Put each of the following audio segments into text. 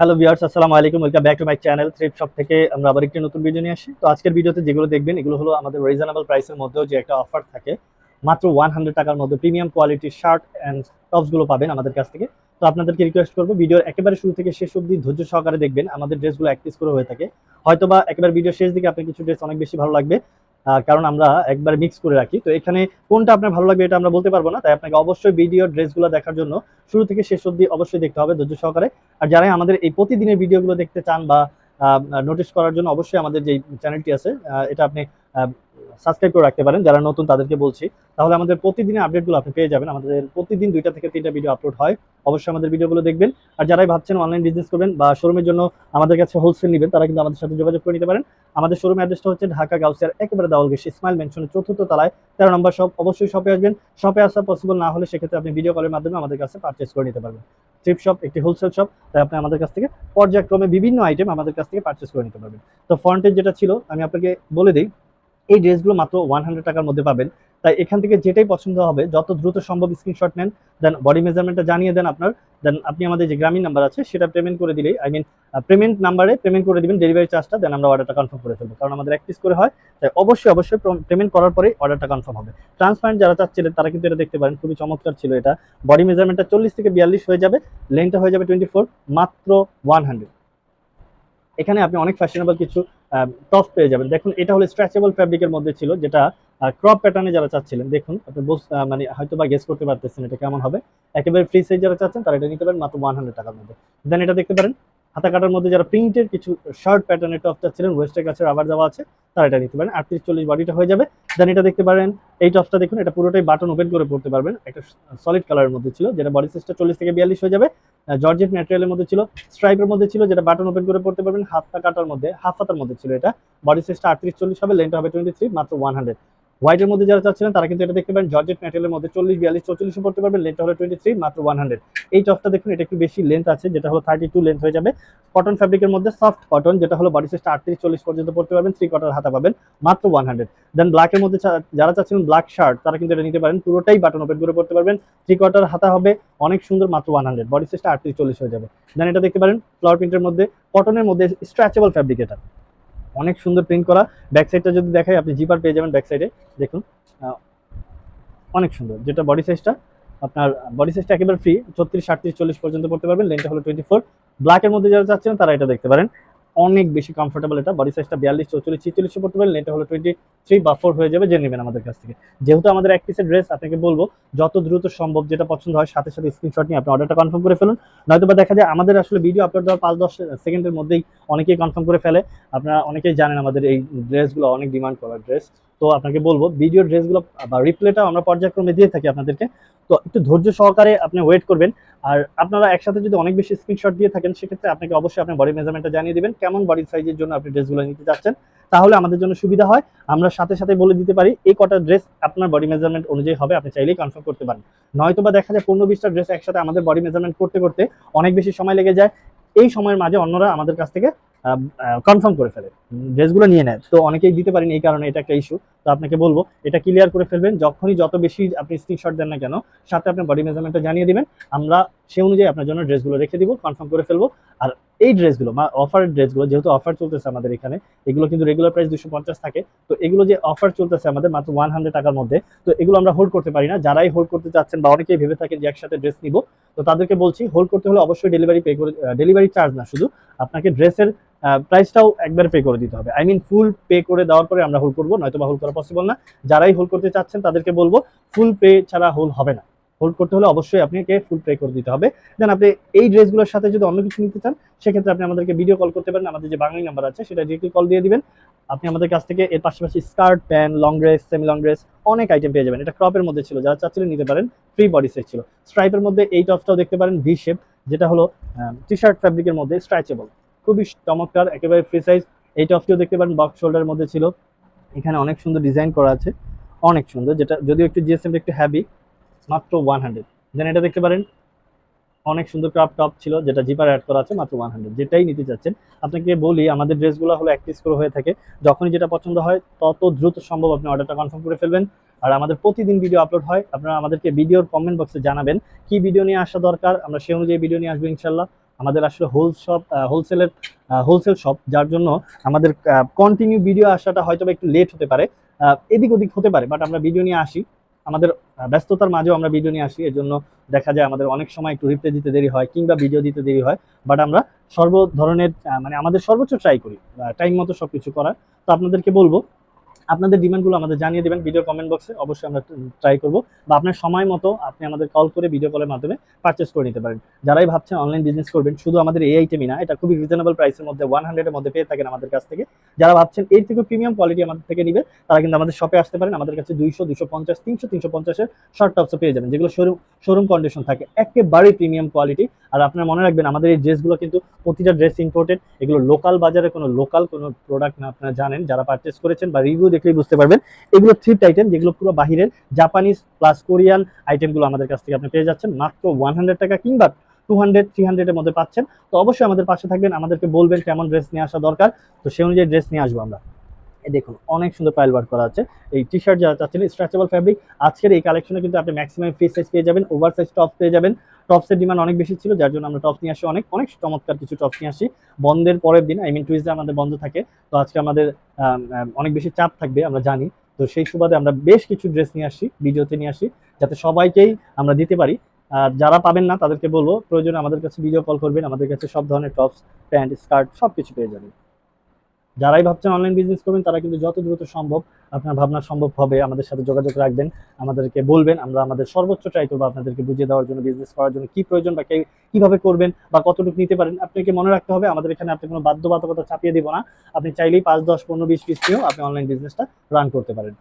Hello viewers আসসালামু আলাইকুম। Welcome back to my channel trip shop থেকে আমরা আবার একটি নতুন ভিডিও নিয়ে আসি। তো আজকের ভিডিওতে যেগুলো দেখবেন, এগুলো হলো আমাদের রিজনেবল প্রাইসের মধ্যেও যে একটা অফার থাকে, মাত্র ওয়ান হান্ড্রেড টাকার মধ্যে প্রিমিয়াম কোয়ালিটির শার্ট অ্যান্ড টপসগুলো পাবেন আমাদের কাছ থেকে। তো আপনাদেরকে রিকোয়েস্ট করব ভিডিওর একেবারে শুরু থেকে শেষ অবধি ধৈর্য সহকারে দেখবেন, আমাদের ড্রেসগুলো এক পিস করে হয়ে থাকে। হয়তোবা একেবারে ভিডিও শেষ দিকে আপনার কিছু ড্রেস অনেক বেশি ভালো লাগবে। কারণ আমরা একবার মিক্স করে রাখি। তো এখানে কোনটা আপনার ভালো লাগবে এটা আমরা বলতে পারব না। তাই আপনাকে অবশ্যই ভিডিও ড্রেসগুলো দেখার জন্য শুরু থেকে শেষ অবধি অবশ্যই দেখতে হবে ধৈর্য সহকারে। আর যারাই আমাদের এই প্রতিদিনের ভিডিওগুলো দেখতে চান বা নোটিশ করার জন্য অবশ্যই আমাদের যে চ্যানেলটি আছে এটা আপনি সাবস্ক্রাইব করে রাখতে পারেন, যারা নতুন তাদেরকে বলছি। তাহলে আমাদের প্রতিদিনের আপডেটগুলো আপনি পেয়ে যাবেন। আমাদের প্রতিদিন দুইটা থেকে তিনটা ভিডিও আপলোড হয়। অবশ্যই আমাদের ভিডিওগুলো দেখবেন। আর যারাই ভাবছেন অনলাইন বিজনেস করবেন বা শোরুমের জন্য আমাদের কাছে হোলসেল নেবেন, তারা কিন্তু আমাদের সাথে যোগাযোগ করে নিতে পারেন। আমাদের শোরুম অ্যাড্রেসটা হচ্ছে ঢাকা গাউসিয়ার একেবারে দাওয়ালগেছি স্মাইল মেনশনের চতুর্থ তলায়। তেরো নম্বর শপ অবশ্যই শপে আসবেন। শপে আসা পসিবল না হলে সেক্ষেত্রে আপনি ভিডিও কলের মাধ্যমে আমাদের কাছে পারচেস করে নিতে পারবেন। ট্রিপ শপ একটি হোলসেল শপ তাই আপনি আমাদের কাছ থেকে পর্যায়ক্রমে বিভিন্ন আইটেম আমাদের কাছ থেকে পারচেস করে নিতে পারবেন। তো ফ্রন্টের যেটা ছিল, আমি আপনাকে বলে দিই এই ড্রেসগুলো মাত্র ওয়ান হান্ড্রেড টাকার মধ্যে পাবেন। তাই এখান থেকে যেটাই পছন্দ হবে, যত দ্রুত সম্ভব স্ক্রিনশট নেন দেন বডি মেজারমেন্টটা জানিয়ে দেন আপনার। দেন আপনি আমাদের যে গ্রামীণ নাম্বার আছে, সেটা পেমেন্ট করে দিলেই আই মিন পেমেন্ট নাম্বারে পেমেন্ট করে দিবেন ডেলিভারি চার্জটা দেন আমরা অর্ডারটা কনফার্ম করে ফেলব। কারণ আমাদের এক করে হয়, তাই অবশ্যই অবশ্যই পেমেন্ট করার পরেই অর্ডারটা কনফার্ম হবে। ট্রান্সপারেন্ট যারা চাচ্ছিলেন, তারা কিন্তু এটা দেখতে পারেন, খুবই চমৎকার ছিল এটা। বডি মেজারমেন্টটা চল্লিশ থেকে বিয়াল্লিশ হয়ে যাবে লেনটা হয়ে যাবে টোয়েন্টি ফোর মাত্র ওয়ান হান্ড্রেড এখানে আপনি অনেক ফ্যাশনেবল কিছু টপ পেয়ে যাবেন। দেখুন, এটা হলো স্ট্রেচেবল ফ্যাব্রিকের মধ্যে ছিল, যেটা ক্রপ প্যাটার্নে যারা চাচ্ছিলেন, দেখুন, আপনি মানে হয়তো বা গেস করতে পারতেছেন এটা কেমন হবে। একেবারে ফ্রি সাইজ যারা চাচ্ছেন, তারা এটা নিতে পারেন মাত্র ওয়ান টাকার মধ্যে। দেন এটা দেখতে পারেন হাতা কাটার মধ্যে যারা প্রিন্টের কিছু শার্ট প্যাটার্নের টপ চাচ্ছিলেন ওয়েস্টের কাছে আবার দেওয়া আছে, তারা এটা নিতে পারেন। আটত্রিশ, চল্লিশ বডিটা হয়ে যাবে। দেন এটা দেখতে পারেন, এই টপটা দেখুন, এটা পুরোটাই বাটন ওপেন করে পড়তে পারবেন। একটা সলিড কালারের মধ্যে ছিল, যেটা বডি সাইজটা চল্লিশ থেকে বিয়াল্লিশ হয়ে যাবে। জর্জেট ম্যাটেরিয়ালের মধ্যে ছিল স্ট্রাইপের মধ্যে ছিল, যেটা বাটন ওপেন করে পড়তে পারবেন। হাতটা কাটার মধ্যে, হাফ হাতার মধ্যে ছিল এটা। বডি সাইজটা আটত্রিশ, চল্লিশ হবে লেন্থ হবে টোয়েন্টি থ্রি মাত্র ওয়ান হান্ড্রেড হোয়াইটের মধ্যে যারা চাচ্ছিলেন, তারা কিন্তু এটা দেখতে পারেন জর্জেট ম্যাটেরিয়ালের মধ্যে চল্লিশ, বিয়াল্লিশ চল্লিশে পড়তে পারবেন লেন্থ হলো টোয়েন্টি থ্রি মাত্র ওয়ান হান্ড্রেড এই টপটা দেখুন, এটা একটু বেশি লেন্থ আছে, যেটা হলো থার্টি টু লেন্থ হয়ে যাবে। কটন ফ্যাব্রিকের মধ্যে সফট কটন যেটা হলো বডি সাইজটা আটত্রিশ, চল্লিশ পর্যন্ত পড়তে পারবেন থ্রি কটার হাতা পাবেন, মাত্র ওয়ান হান্ড্রেড দেন ব্ল্যাকের মধ্যে যারা চাচ্ছিলেন ব্ল্যাক শার্ট তারা কিন্তু এটা নিতে পারেন, পুরোটাই বাটন ওপেন করে পড়তে পারবেন থ্রি কোয়ার্টার হাতা হবে, অনেক সুন্দর, মাত্র ওয়ান হান্ড্রেড বডি সাইজটা আটত্রিশ, চল্লিশ হয়ে যাবে। দেন এটা দেখতে পারেন ফ্লাওয়ার প্রিন্টের মধ্যে কটনের মধ্যে স্ট্রেচেবল ফ্যাব্রিক এটা। অনেক সুন্দর প্রিন্ট করা। ব্যাক সাইডটা যদি দেখাই, আপনি জিপার পেয়ে যাবেন ব্যাক সাইডে দেখুন অনেক সুন্দর। যেটা বডি সাইজটা আপনার বডি সাইজটা একেবারে ফ্রি ছত্রিশ, আটত্রিশ, চল্লিশ পর্যন্ত পড়তে পারবেন। লেনটা হলো টোয়েন্টি ফোর ব্ল্যাকের মধ্যে যারা চাচ্ছেন, তারা এটা দেখতে পারেন। অনেক বেশি কমফোর্টেবল এটা। বডি সাইজটা বিয়াল্লিশ, চৌচল্লিশ, ছিচল্লিশে পড়তে পারেন এটা হলো টোয়েন্টি থ্রি বা ফোর হয়ে যাবে জেনে নেবেন আমাদের কাছ থেকে। যেহেতু আমাদের এক পিসের ড্রেস আপনাকে বলব, যত দ্রুত সম্ভব যেটা পছন্দ হয়, সাথে সাথে স্ক্রিনশট নিয়ে আপনি অর্ডারটা কনফার্ম করে ফেলুন। নয়তো বা দেখা যায়, আমাদের আসলে ভিডিও আপলোড দেওয়ার পাঁচ, দশ সেকেন্ডের মধ্যেই অনেকেই কনফার্ম করে ফেলে। আপনারা অনেকেই জানেন আমাদের এই ড্রেসগুলো অনেক ডিমান্ড করা ড্রেস তো আপনাকে বলব ভিডিও ড্রেসগুলো বা রিপ্লেটাও আমরা পর্যায়ক্রমে দিয়ে থাকি আপনাদেরকে। তো একটু ধৈর্য সহকারে আপনি ওয়েট করবেন। আর আপনারা একসাথে যদি অনেক বেশি স্ক্রিনশট দিয়ে থাকেন, সেক্ষেত্রে আপনাকে অবশ্যই আপনার বডি মেজারমেন্টটা জানিয়ে দিবেন, কেমন বডি সাইজের জন্য আপনি ড্রেসগুলো নিতে চাচ্ছেন। তাহলে আমাদের জন্য সুবিধা হয়। আমরা সাথে সাথে বলে দিতে পারি, এই কটা ড্রেস আপনার বডি মেজারমেন্ট অনুযায়ী হবে, আপনি চাইলেই কনফার্ম করতে পারেন। নয়তো বা দেখা যায় পনেরো বিশটা ড্রেস একসাথে আমাদের বডি মেজারমেন্ট করতে করতে অনেক বেশি সময় লেগে যায়। এই সময়ের মাঝে অন্যরা আমাদের কাছ থেকে কনফার্ম করে ফেলে। ড্রেসগুলো নিয়ে নেয়। তো অনেকেই দিতে পারেন এই কারণে এটা একটা ইস্যু তো আপনাকে বলব, এটা ক্লিয়ার করে ফেলবেন, যখনই যত বেশি আপনি স্ক্রিনশট দেন না কেন, সাথে আপনার বডি মেজারমেন্টটা জানিয়ে দিবেন। আমরা সে অনুযায়ী আপনার জন্য ড্রেসগুলো রেখে দিব কনফার্ম করে ফেলব। আর এই ড্রেসগুলো বা অফারের ড্রেসগুলো, যেহেতু অফার চলতেছে আমাদের এখানে, এগুলো কিন্তু রেগুলার প্রাইস দুশো পঞ্চাশ থাকে। তো এগুলো যে অফার চলতেছে আমাদের মাত্র ওয়ান হান্ড্রেড টাকার মধ্যে, তো এগুলো আমরা হোল্ড করতে পারি না। যারাই হোল্ড করতে চাচ্ছেন বা অনেকেই ভেবে থাকেন যে একসাথে ড্রেস নিব, তো তাদেরকে বলছি হোল্ড করতে হলে অবশ্যই ডেলিভারি পে করে ডেলিভারি চার্জ না শুধু, আপনাকে ড্রেসের প্রাইসটাও একবার পে করে দিতে হবে। আই মিন ফুল পে করে দেওয়ার পরে আমরা হোল্ড করব নয়তো বা হোল্ড করা পসিবল না। যারাই হোল্ড করতে চাচ্ছেন তাদেরকে বলব ফুল পে ছাড়া হোল্ড হবে না। হোল্ড করতে হলে অবশ্যই আপনাকে ফুল পে করে দিতে হবে। দেন আপনি এই ড্রেসগুলোর সাথে যদি অন্য কিছু নিতে চান, সেক্ষেত্রে আপনি আমাদেরকে ভিডিও কল করতে পারেন। আমাদের যে বাঙালি নাম্বার আছে, সেটা ডিরেক্টলি কল দিয়ে দিবেন। আপনি আমাদের কাছ থেকে এর পাশাপাশি skirt pant long dress semi long dress অনেক আইটেম পেয়ে যাবেন। এটা ক্রপের মধ্যে ছিল। যারা চাচ্ছিলেন নিতে পারেন ফ্রি বডি সাইজ ছিল। স্ট্রাইপের মধ্যে এই টপসটাও দেখতে পারেন ভি শেপ যেটা হলো টি শার্ট ফ্যাব্রিকের মধ্যে স্ট্রেচেবল খুবই চমৎকার, একেবারে ফ্রি সাইজ এই টপটিও দেখতে পারেন বক্স শোল্ডারের মধ্যে ছিল। এখানে অনেক সুন্দর ডিজাইন করা আছে। অনেক সুন্দর, যেটা যদিও একটু জিএসএমটা একটু হ্যাভি মাত্র ওয়ান হান্ড্রেড দেন এটা দেখতে পারেন, অনেক সুন্দর ক্রাফট টপ ছিল, যেটা জিপার অ্যাড করা আছে, মাত্র ওয়ান হান্ড্রেড যেটাই নিতে চাচ্ছেন, আপনাকে বলি, আমাদের ড্রেসগুলো হলো এক পিস করে হয়ে থাকে। যখনই যেটা পছন্দ হয়, তত দ্রুত সম্ভব আপনি অর্ডারটা কনফার্ম করে ফেলবেন। আর আমাদের প্রতিদিন ভিডিও আপলোড হয়, আপনারা আমাদেরকে ভিডিওর কমেন্ট বক্সে জানাবেন, কি ভিডিও নিয়ে আসা দরকার, আমরা সেই অনুযায়ী ভিডিও নিয়ে আসব ইনশাল্লাহ আমাদের আসলে হোল শপ হোলসেলের হোলসেল শপ যার জন্য আমাদের কন্টিনিউ ভিডিও আসাটা হয়তো একটু লেট হতে পারে এদিক ওদিক হতে পারে বাট আমরা ভিডিও নিয়ে আসি। আমাদের ব্যস্ততার মাঝেও আমরা ভিডিও নিয়ে আসি এর জন্য দেখা যায় আমাদের অনেক সময় একটু রিপ্লাই দিতে দেরি হয় কিংবা ভিডিও দিতে দেরি হয় বাট আমরা সর্ব ধরনের মানে আমাদের সর্বোচ্চ ট্রাই করি টাইম মতো সব কিছু করার। তো আপনাদেরকে বলব আপনাদের ডিমান্ডগুলো আমাদের জানিয়ে দেবেন ভিডিও কমেন্ট বক্সে অবশ্যই আমরা ট্রাই করব বা আপনার সময় মতো আপনি আমাদের কল করে ভিডিও কলের মাধ্যমে পারচেস করে নিতে পারেন। যারাই ভাবছেন অনলাইন বিজনেস করবেন, শুধু আমাদের এই আইটেমই না, এটা খুবই রিজনেবল প্রাইসের মধ্যে ওয়ান হান্ড্রেডের মধ্যে পেয়ে থাকেন আমাদের কাছ থেকে। যারা ভাবছেন এর থেকে প্রিমিয়াম কোয়ালিটি আমাদের থেকে নিবে, তারা কিন্তু আমাদের শপে আসতে পারেন। আমাদের কাছে দুইশো দুশো পঞ্চাশ, তিনশো তিনশো পঞ্চাশের শর্ট টপসও পেয়ে যাবেন, যেগুলো শোরুম শোরুম কন্ডিশন থাকে। একেবারেই প্রিমিয়াম কোয়ালিটি আর আপনারা মনে রাখবেন, আমাদের এই ড্রেসগুলো কিন্তু প্রতিটা ড্রেস ইম্পোর্টেড এগুলো লোকাল বাজারে কোনো লোকাল কোনো প্রোডাক্ট না আপনারা জানেন। যারা পারচেস করেছেন বা রিভিউ দেখলেই বুঝতে পারবেন। এগুলো থ্রিফট আইটেম যেগুলো পুরো বাহিরের জাপানিজ প্লাস কোরিয়ান আইটেমগুলো আমাদের কাছ থেকে আপনি পেয়ে যাচ্ছেন। মাত্র ওয়ান টাকা কিংবা টু হান্ড্রেড থ্রি হান্ড্রেডের মধ্যে পাচ্ছেন। তো অবশ্যই আমাদের পাশে থাকবেন, আমাদেরকে বলবেন কেমন ড্রেস নিয়ে আসা দরকার। তো সেই অনুযায়ী ড্রেস নিয়ে আসব আমরা। দেখুন, অনেক সুন্দর পাইল ওয়ার্ক করা আছে। এই টি শার্ট যারা চাচ্ছেন স্ট্রেচেবল ফ্যাব্রিক আজকের এই কালেকশনে কিন্তু আপনি ম্যাক্সিমাম ফ্রি সাইজ পেয়ে যাবেন ওভার সাইজ টপ পেয়ে যাবেন। টপসের ডিমান্ড অনেক বেশি ছিল যার জন্য আমরা টপস নিয়ে আসি অনেক অনেক চমৎকার কিছু টপস নিয়ে আসি। বন্ধের পরের দিন আই মিন টুইজডে আমাদের বন্ধ থাকে তো আজকে আমাদের আম, আম, অনেক বেশি চাপ থাকবে আমরা জানি। তো সেই সুবাদে আমরা বেশ কিছু ড্রেস নিয়ে আসি ভিডিওতে নিয়ে আসি যাতে সবাইকেই আমরা দিতে পারি। আর যারা পাবেন না তাদেরকে বলব প্রয়োজনে আমাদের কাছে ভিডিও কল করবেন আমাদের কাছে সব ধরনের টপস প্যান্ট স্কার্ট সব কিছু পেয়ে যাবেন। যারাই ভাবছেন অনলাইন বিজনেস করবেন, তারা কিন্তু যত দ্রুত সম্ভব আপনার ভাবনা সম্ভব হবে। আমাদের সাথে যোগাযোগ রাখবেন, আমাদেরকে বলবেন, আমরা আমাদের সর্বোচ্চ ট্রাই করব আপনাদেরকে বুঝিয়ে দেওয়ার জন্য বিজনেস করার জন্য কি প্রয়োজন বা কীভাবে করবেন বা কতটুকু নিতে পারেন, আপনাকে মনে রাখতে হবে, আমাদের এখানে আপনি কোনো বাধ্যবাধকতা চাপিয়ে দিব না। আপনি চাইলেই পাঁচ, দশ, পনেরো, বিশ পিস নিয়েও আপনি অনলাইন বিজনেসটা রান করতে পারেন।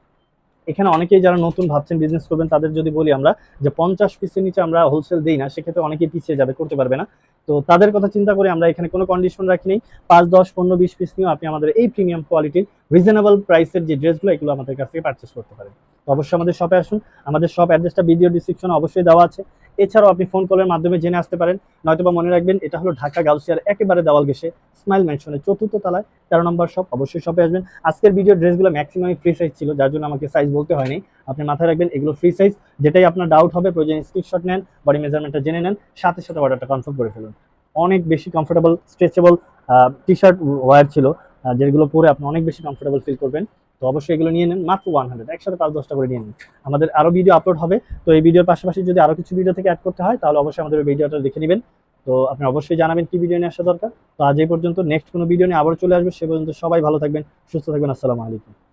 এখানে অনেকেই যারা নতুন ভাবছেন বিজনেস করবেন, তাদের যদি বলি আমরা যে পঞ্চাশ পিসের নিচে আমরা হোলসেল দিই না, সেক্ষেত্রে অনেকেই পিছিয়ে যাবে, করতে পারবে না। তো তাদের কথা চিন্তা করে আমরা এখানে কোনো কন্ডিশন রাখি নেই পাঁচ, দশ, পনেরো, বিশ পিস নিয়েও আপনি আমাদের এই প্রিমিয়াম কোয়ালিটির রিজনেবল প্রাইসের যে ড্রেসগুলো, এগুলো আমাদের কাছ থেকে পারচেস করতে পারেন। তো অবশ্যই আমাদের শপে আসুন। আমাদের শপ অ্যাড্রেসটা ভিডিও ডিসক্রিপশনে অবশ্যই দেওয়া আছে। এছাড়াও আপনি ফোন কলের মাধ্যমে জেনে আসতে পারেন। নয়তোবা মনে রাখবেন, এটা হলো ঢাকা গাউসিয়ার একেবারে দেওয়াল গেছে স্মাইল ম্যানশনের চতুর্থ তলায়। তেরো নম্বর শপ অবশ্যই শপে আসবেন। আজকের ভিডিও ড্রেসগুলো ম্যাক্সিমাম ফ্রি সাইজ ছিল, যার জন্য আমাকে সাইজ বলতে হয়নি। আপনি মাথায় রাখবেন, এগুলো ফ্রি সাইজ যেটাই আপনার ডাউট হবে, প্রয়োজন স্ক্রিনশট নেন বডি মেজারমেন্টটা জেনে নেন, সাথে সাথে অর্ডারটা কনফার্ম করে ফেলুন। অনেক বেশি comfortable stretchable T shirt wear ছিল যেগুলো পরে আপনি অনেক বেশি কমফোর্টেবল ফিল করবেন। তো অবশ্যই এগুলো নিয়ে নেন, মাত্র ওয়ান হান্ড্রেড একসাথে পাঁচ দশটা করে নিয়ে নিন। আমাদের আরও ভিডিও আপলোড হবে, তো এই ভিডিওর পাশাপাশি যদি আরও কিছু ভিডিও থেকে অ্যাড করতে হয়, তাহলে অবশ্যই আমাদের ভিডিওটা দেখে নেবেন। তো আপনি অবশ্যই জানাবেন কি ভিডিও নিয়ে আসা দরকার। তো আজ এই পর্যন্ত নেক্সট কোনো ভিডিও নিয়ে আবার চলে আসবে, সে পর্যন্ত সবাই ভালো থাকবেন, সুস্থ থাকবেন, আসসালামু আলাইকুম।